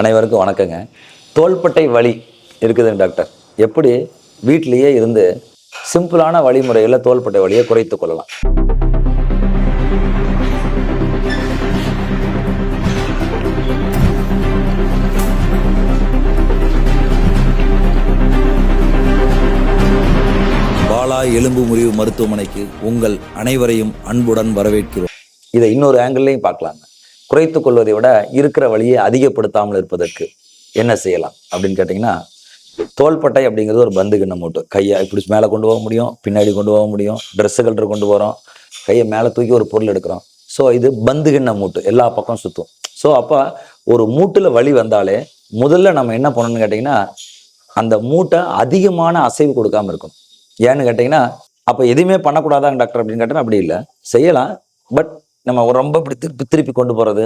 அனைவருக்கும் வணக்கங்க. தோள்பட்டை வலி இருக்குதுங்க டாக்டர் எப்படி? வீட்டிலேயே இருந்து சிம்பிளான வழிமுறையில் தோள்பட்டை வலியை குறைத்து கொள்ளலாம். பாலா எலும்பு முறிவு மருத்துவமனைக்கு உங்கள் அனைவரையும் அன்புடன் வரவேற்கிறோம். இதை இன்னொரு ஆங்கிள்லையும் பார்க்கலாங்க. குறைத்து கொள்வதை விட இருக்கிற வழியை அதிகப்படுத்தாமல் இருப்பதற்கு என்ன செய்யலாம் அப்படின்னு கேட்டிங்கன்னா தோள்பட்டை அப்படிங்கிறது ஒரு பந்து கிண்ண மூட்டு. கையை இப்படி மேலே கொண்டு போக முடியும் பின்னாடி கொண்டு போக முடியும் ட்ரெஸ்ஸுகள் கொண்டு போகிறோம் கையை மேலே தூக்கி ஒரு பொருள் எடுக்கிறோம். ஸோ இது பந்து கிண்ண மூட்டு எல்லா பக்கம் சுற்றும் ஸோ அப்போ ஒரு மூட்டில் வழி வந்தாலே முதல்ல நம்ம என்ன பண்ணணும்னு கேட்டிங்கன்னா அந்த மூட்டை அதிகமான அசைவு கொடுக்காம இருக்கும் ஏன்னு கேட்டிங்கன்னா அப்போ எதுவுமே பண்ணக்கூடாதாங்க டாக்டர் அப்படின்னு கேட்டால் அப்படி இல்லை. செய்யலாம் பட் நம்ம ரொம்ப இப்படி திருப்பி திருப்பி கொண்டு போகிறது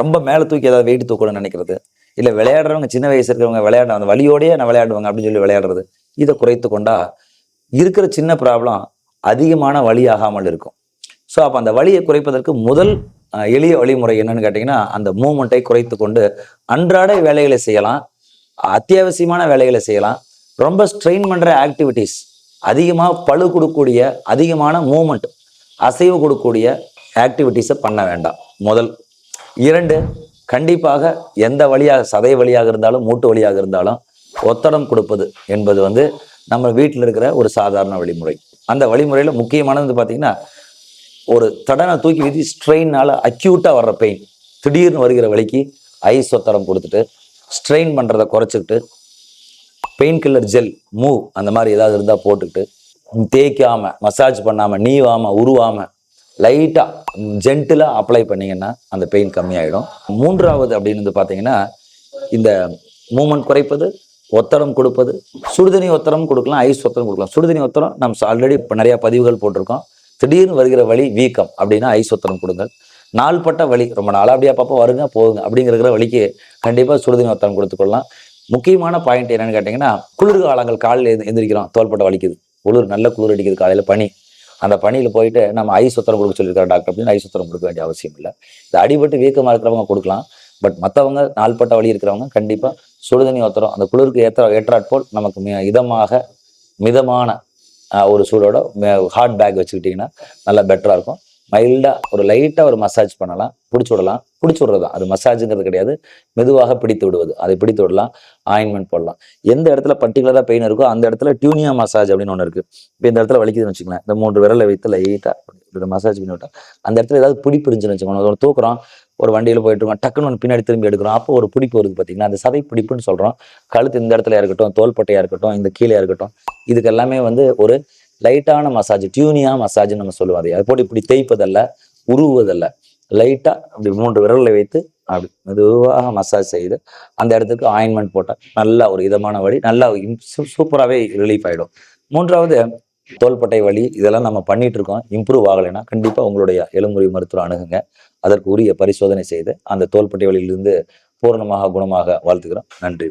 ரொம்ப மேலே தூக்கி ஏதாவது வெயிட் தூக்கணும்னு நினைக்கிறது இல்லை விளையாடுறவங்க சின்ன வயசு இருக்கிறவங்க விளையாட அந்த வழியோடையே நான் விளையாடுவாங்க அப்படின்னு சொல்லி விளையாடுறது இதை குறைத்து கொண்டா இருக்கிற சின்ன ப்ராப்ளம் அதிகமான வழி ஆகாமல் இருக்கும். ஸோ அப்போ அந்த வழியை குறைப்பதற்கு முதல் எளிய வழிமுறை என்னன்னு கேட்டிங்கன்னா அந்த மூமெண்ட்டை குறைத்து கொண்டு அன்றாட வேலைகளை செய்யலாம் அத்தியாவசியமான வேலைகளை செய்யலாம் ரொம்ப ஸ்ட்ரெயின் பண்ணுற ஆக்டிவிட்டீஸ் அதிகமாக பளு கொடுக்கக்கூடிய அதிகமான மூமெண்ட் அசைவு கொடுக்கக்கூடிய ஆக்டிவிட்டீஸை பண்ண வேண்டாம். முதல். இரண்டு கண்டிப்பாக எந்த வழியாக சதை வழியாக இருந்தாலும் மூட்டு வழியாக இருந்தாலும் ஒத்தடம் கொடுப்பது என்பது வந்து நம்ம வீட்டில் இருக்கிற ஒரு சாதாரண வழிமுறை. அந்த வழிமுறையில் முக்கியமானது பார்த்திங்கன்னா பார்த்தீங்கன்னா ஒரு தடனை தூக்கி வீசி ஸ்ட்ரெயினால் அக்யூட்டாக வர்ற பெயின் திடீர்னு வருகிற வழிக்கு ஐஸ் ஒத்தடம் கொடுத்துட்டு ஸ்ட்ரெயின் பண்ணுறதை குறைச்சிக்கிட்டு பெயின் கில்லர் ஜெல் மூவ் அந்த மாதிரி ஏதாவது இருந்தால் போட்டுக்கிட்டு தேய்க்காமல் மசாஜ் பண்ணாமல் நீவாமல் உருவாம லைட்டாக ஜென்டிலாக அப்ளை பண்ணிங்கன்னா அந்த பெயின் கம்மியாயிடும். மூன்றாவது அப்படின்னு வந்து பார்த்தீங்கன்னா இந்த மூமெண்ட் குறைப்பது ஒத்தடம் கொடுப்பது சுடுதண்ணி ஒத்தடம் கொடுக்கலாம் ஐஸ் ஒத்தடம் கொடுக்கலாம். சுடுதண்ணி ஒத்தடம் நம்ம ஆல்ரெடி இப்போ நிறையா பதிவுகள் போட்டிருக்கோம். திடீர்னு வருகிற வழி வீக்கம் அப்படின்னா ஐஸ் ஒத்தடம் கொடுங்கள். நாள்பட்ட வழி ரொம்ப நாளாக அப்படியே வருங்க போகுங்க. அப்படிங்கிற வழிக்கு கண்டிப்பாக சுடுதண்ணி ஒத்தடம் கொடுத்துக்கொள்ளலாம் முக்கியமான பாயிண்ட் என்னன்னு கேட்டிங்கன்னா குளிர்காலங்கள் காலையில் எழுந்து- எந்திரிக்கிறோம். தோள்பட்டை வலிக்குது. குளிர் நல்ல குளிர் அடிக்குது காலையில் பனி. அந்த பணியில் போயிட்டு நம்ம ஐஸ் சுத்திரம் கொடுக்க சொல்லியிருக்காரு டாக்டர் அப்படின்னு ஐஸ் சுத்திரம் கொடுக்க வேண்டிய அவசியம் இல்லை. இது அடிபட்டு வீக்கமாக இருக்கிறவங்க கொடுக்கலாம். பட் மற்றவங்க நாள்பட்ட வழி இருக்கிறவங்க கண்டிப்பாக சுடுதண்ணி ஒத்தரம் அந்த குளிருக்கு ஏற்ற ஏற்றாற்போல் நமக்கு மி- இதமாக மிதமான ஒரு சூடோட ஹாட் பேக் வச்சுக்கிட்டிங்கன்னா நல்லா பெட்டராக இருக்கும். மைல்டாக ஒரு லைட்டாக ஒரு மசாஜ் பண்ணலாம் பிடிச்சி விடலாம். பிடிச்சி விடுறது தான் அது மசாஜுங்கிறது கிடையாது. மெதுவாக பிடித்து விடுவது. அதை பிடித்து விடலாம். ஆயின்மெண்ட் போடலாம். எந்த இடத்துல பர்டிகுலராக பெயின் இருக்கோ அந்த இடத்துல டியூனியா மசாஜ் அப்படின்னு ஒன்று இருக்குது இப்போ இந்த இடத்துல வலிக்குதுன்னு வச்சுக்கலாம் இந்த மூன்று விரலை வைத்து லைட்டாக மசாஜ் பண்ணி விட்டா அந்த இடத்துல ஏதாவது பிடிப்பு இருந்துச்சுன்னு வச்சுக்கோங்க. ஒரு தூக்குறோம் ஒரு வண்டியில் போயிட்டு இருக்கோம் டக்குன்னு ஒன்று பின்னாடி திரும்பி எடுக்கிறோம் அப்போ ஒரு பிடிப்பு வருது பார்த்தீங்கன்னா அந்த சதை பிடிப்புன்னு சொல்கிறோம் கழுத்து இந்த இடத்துல இருக்கட்டும் தோள்பட்டையாக இருக்கட்டும் இந்த கீழே இருக்கட்டும். இதுக்கு எல்லாமே வந்து ஒரு லைட்டான மசாஜ் டியூனியா மசாஜ்னு நம்ம சொல்லுவோம் அதை அது போட்டு இப்படி தேய்ப்பதல்ல உருவுவதல்ல. லைட்டாக அப்படி மூன்று விரலை வைத்து அப்படி மெதுவாக மசாஜ் செய்து அந்த இடத்துக்கு ஆயின்மெண்ட் போட்டால் நல்லா ஒரு இதமான வழி நல்லா சூப்பராகவே ரிலீஃப் ஆகிடும் மூன்றாவது தோள்பட்டை வலி இதெல்லாம் நம்ம பண்ணிட்டு இருக்கோம். இம்ப்ரூவ் ஆகலைன்னா கண்டிப்பாக உங்களுடைய எலும்புரி மருத்துவம் அணுகுங்க. அதற்கு உரிய பரிசோதனை செய்து அந்த தோள்பட்டை வலியிலிருந்து பூரணமாக குணமாக வாழ்த்துக்கிறோம். நன்றி.